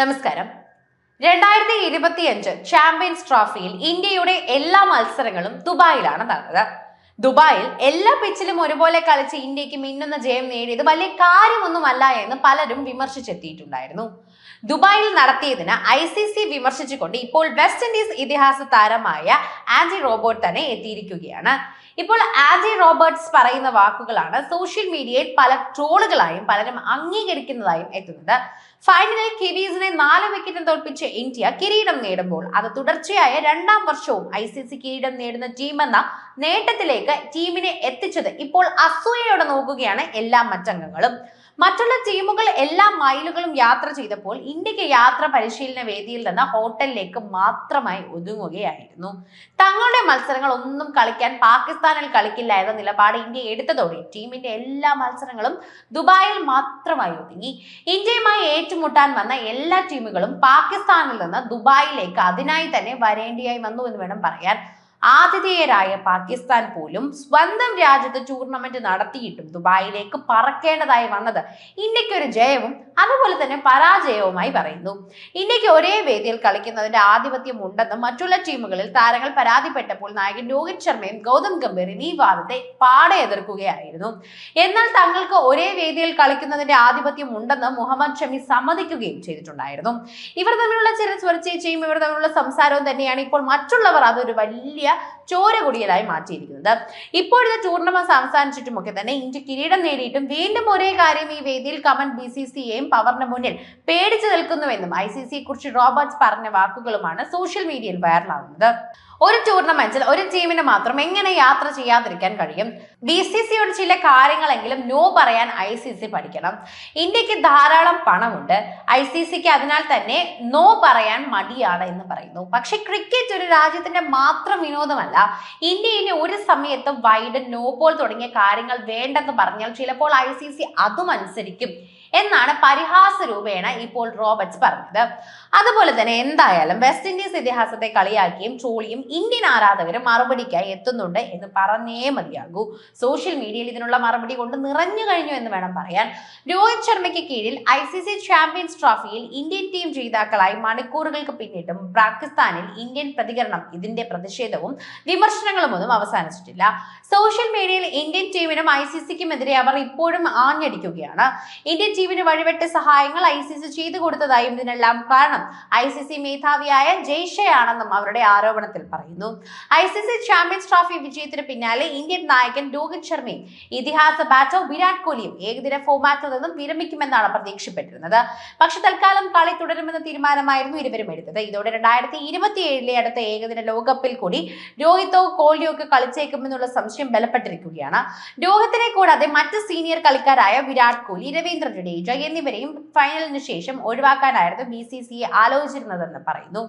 നമസ്കാരം. രണ്ടായിരത്തി ഇരുപത്തിയഞ്ച് ചാമ്പ്യൻസ് ട്രോഫിയിൽ ഇന്ത്യയുടെ എല്ലാ മത്സരങ്ങളും ദുബായിലാണ് നടന്നത്. ദുബായിൽ എല്ലാ പിച്ചിലും ഒരുപോലെ കളിച്ച് ഇന്ത്യയ്ക്ക് മിന്നുന്ന ജയം നേടിയത് വലിയ കാര്യമൊന്നുമല്ല എന്ന് പലരും വിമർശിച്ചെത്തിയിട്ടുണ്ടായിരുന്നു. ദുബായിൽ നടത്തിയതിന് ഐ സി സി വിമർശിച്ചുകൊണ്ട് ഇപ്പോൾ വെസ്റ്റ് ഇൻഡീസ് ഇതിഹാസ താരമായ ആൻഡി റോബോട്ട് തന്നെ എത്തിയിരിക്കുകയാണ്. ഇപ്പോൾ ആജി റോബർട്ട്സ് പറയുന്ന വാക്കുകളാണ് സോഷ്യൽ മീഡിയയിൽ പല ട്രോളുകളായും പലരും അംഗീകരിക്കുന്നതായും എത്തുന്നത്. ഫൈനലിൽ കിവീസിനെ നാല് വിക്കറ്റിന് തോൽപ്പിച്ച് ഇന്ത്യ കിരീടം നേടുമ്പോൾ അത് തുടർച്ചയായ രണ്ടാം വർഷവും ഐ സി സി കിരീടം നേടുന്ന ടീമെന്ന നേട്ടത്തിലേക്ക് ടീമിനെ എത്തിച്ചത് ഇപ്പോൾ അസൂയയോടെ നോക്കുകയാണ് എല്ലാ മറ്റംഗങ്ങളും. മറ്റുള്ള ടീമുകൾ എല്ലാ മൈലുകളും യാത്ര ചെയ്തപ്പോൾ ഇന്ത്യയ്ക്ക് യാത്ര പരിശീലന വേദിയിൽ നിന്ന് ഹോട്ടലിലേക്ക് മാത്രമായി ഒതുങ്ങുകയായിരുന്നു. തങ്ങളുടെ മത്സരങ്ങൾ ഒന്നും കളിക്കാൻ പാകിസ്ഥാനിൽ കളിക്കില്ല എന്ന നിലപാട് ഇന്ത്യ എടുത്തതോടെ ടീമിന്റെ എല്ലാ മത്സരങ്ങളും ദുബായിൽ മാത്രമായി ഒതുങ്ങി. ഇന്ത്യയുമായി ഏറ്റുമുട്ടാൻ വന്ന എല്ലാ ടീമുകളും പാകിസ്ഥാനിൽ നിന്ന് ദുബായിലേക്ക് അതിനായി തന്നെ വരേണ്ടിയായി വന്നു എന്ന് വേണം പറയാൻ. ആതിഥേയരായ പാകിസ്ഥാൻ പോലും സ്വന്തം രാജ്യത്ത് ടൂർണമെന്റ് നടത്തിയിട്ടും ദുബായിലേക്ക് പറക്കേണ്ടതായി വന്നത് ഇന്ത്യയ്ക്ക് ഒരു ജയവും അതുപോലെ തന്നെ പരാജയവുമായി പറയുന്നു. ഇന്ത്യയ്ക്ക് ഒരേ വേദിയിൽ കളിക്കുന്നതിന്റെ ആധിപത്യം ഉണ്ടെന്നും മറ്റുള്ള ടീമുകളിൽ താരങ്ങൾ പരാതിപ്പെട്ടപ്പോൾ നായകൻ രോഹിത് ശർമ്മയും ഗൗതം ഗംഭീറും ഈ വാദത്തെ പാടെ എതിർക്കുകയായിരുന്നു. എന്നാൽ തങ്ങൾക്ക് ഒരേ വേദിയിൽ കളിക്കുന്നതിന്റെ ആധിപത്യം ഉണ്ടെന്ന് മുഹമ്മദ് ഷമി സമ്മതിക്കുകയും ചെയ്തിട്ടുണ്ടായിരുന്നു. ഇവർ തമ്മിലുള്ള ചില ചർച്ചയും ഇവർ തമ്മിലുള്ള സംസാരവും തന്നെയാണ് ഇപ്പോൾ മറ്റുള്ളവർ അതൊരു വലിയ ചോര കുടിയലായി മാറ്റിയിരിക്കുന്നത്. ഇപ്പോഴത്തെ ടൂർണമെന്റ് അവസാനിച്ചിട്ടുമൊക്കെ തന്നെ ഇന്ത്യ കിരീടം നേടിയിട്ടും വീണ്ടും ഒരേ കാര്യം ഈ വേദിയിൽ കമൻ ബി സി സിയെയും പവറിന് മുന്നിൽ പേടിച്ചു നിൽക്കുന്നുവെന്നും ഐ സി സിയെ കുറിച്ച് റോബർട്ട്സ് പറഞ്ഞ വാക്കുകളുമാണ് സോഷ്യൽ മീഡിയയിൽ വൈറലാകുന്നത് ഒരു ടൂർണമെന്റിൽ ഒരു ടീമിന് മാത്രം എങ്ങനെ യാത്ര ചെയ്യാതിരിക്കാൻ കഴിയും? ബി സി സിയോട് ചില കാര്യങ്ങളെങ്കിലും നോ പറയാൻ ഐ സി സി പഠിക്കണം. ഇന്ത്യയ്ക്ക് ധാരാളം പണമുണ്ട്. ഐ സി സിക്ക് അതിനാൽ തന്നെ നോ പറയാൻ മടിയാണ് എന്ന് പറയുന്നു. പക്ഷെ ക്രിക്കറ്റ് ഒരു രാജ്യത്തിന്റെ മാത്രം വിനോദമല്ല. ഇന്ത്യയിലെ ഒരു സമയത്ത് വൈഡ് നോ പോൾ തുടങ്ങിയ കാര്യങ്ങൾ വേണ്ടെന്ന് പറഞ്ഞാൽ ചിലപ്പോൾ ഐ സി സി അതും അനുസരിക്കും. എന്നാണ് പരിഹാസ രൂപേണ ഇപ്പോൾ റോബർട്ട്സ് പറഞ്ഞത്. അതുപോലെ തന്നെ എന്തായാലും വെസ്റ്റ് ഇൻഡീസ് ഇതിഹാസത്തെ കളിയാക്കിയും ട്രോളിയും ഇന്ത്യൻ ആരാധകരും മറുപടിക്കായി എത്തുന്നുണ്ട് എന്ന് പറഞ്ഞേ മതിയാകൂ. സോഷ്യൽ മീഡിയയിൽ ഇതിനുള്ള മറുപടി കൊണ്ട് നിറഞ്ഞു കഴിഞ്ഞു എന്ന് വേണം പറയാൻ. രോഹിത് ശർമ്മയ്ക്ക് കീഴിൽ ഐ സി സി ചാമ്പ്യൻസ് ട്രോഫിയിൽ ഇന്ത്യൻ ടീം ജേതാക്കളായി മണിക്കൂറുകൾക്ക് പിന്നിട്ടും പാകിസ്ഥാനിൽ ഇന്ത്യൻ പ്രതികരണം ഇതിന്റെ പ്രതിഷേധവും വിമർശനങ്ങളും ഒന്നും അവസാനിച്ചിട്ടില്ല. സോഷ്യൽ മീഡിയയിൽ ഇന്ത്യൻ ടീമിനും ഐ സി സിക്കും എതിരെ അവർ ഇപ്പോഴും ആഞ്ഞടിക്കുകയാണ്. ഇന്ത്യൻ ടീമിന് വഴിവെട്ട സഹായങ്ങൾ ഐ സി സി ചെയ്തു കൊടുത്തതായും ഇതിനെല്ലാം കാരണം ഐ സി സി മേധാവിയായ ജയ്ഷയാണെന്നും അവരുടെ ആരോപണത്തിൽ പറയുന്നു. I C C Champions Trophy വിജയത്തിന് പിന്നാലെ ഇന്ത്യൻ നായകൻ രോഹിത് ശർമ്മയും ഇതിഹാസ ബാറ്റർ വിരാട് കോഹ്ലിയും ഏകദിന ഫോമാറ്റിൽ നിന്നും വിരമിക്കുമെന്നാണ് പ്രതീക്ഷപ്പെട്ടിരുന്നത് പക്ഷെ തൽക്കാലം കളി തുടരുമെന്ന തീരുമാനമായിരുന്നു ഇരുവരും എടുത്തത്. ഇതോടെ രണ്ടായിരത്തി ഇരുപത്തിയേഴിലെ അടുത്ത ഏകദിന ലോകകപ്പിൽ കൂടി രോഹിത്തോ കോഹ്ലിയോ ഒക്കെ കളിച്ചേക്കുമെന്നുള്ള സംശയം ബലപ്പെട്ടിരിക്കുകയാണ്. രോഹിത്തിനെ കൂടാതെ മറ്റ് സീനിയർ കളിക്കാരായ വിരാട് കോഹ്ലി രവീന്ദ്ര ജഡേജ എന്നിവരെയും ഫൈനലിന് ശേഷം ഒഴിവാക്കാനായിരുന്നു ബി സി സി ആലോചിച്ചിരുന്നതെന്ന് പറയുന്നു.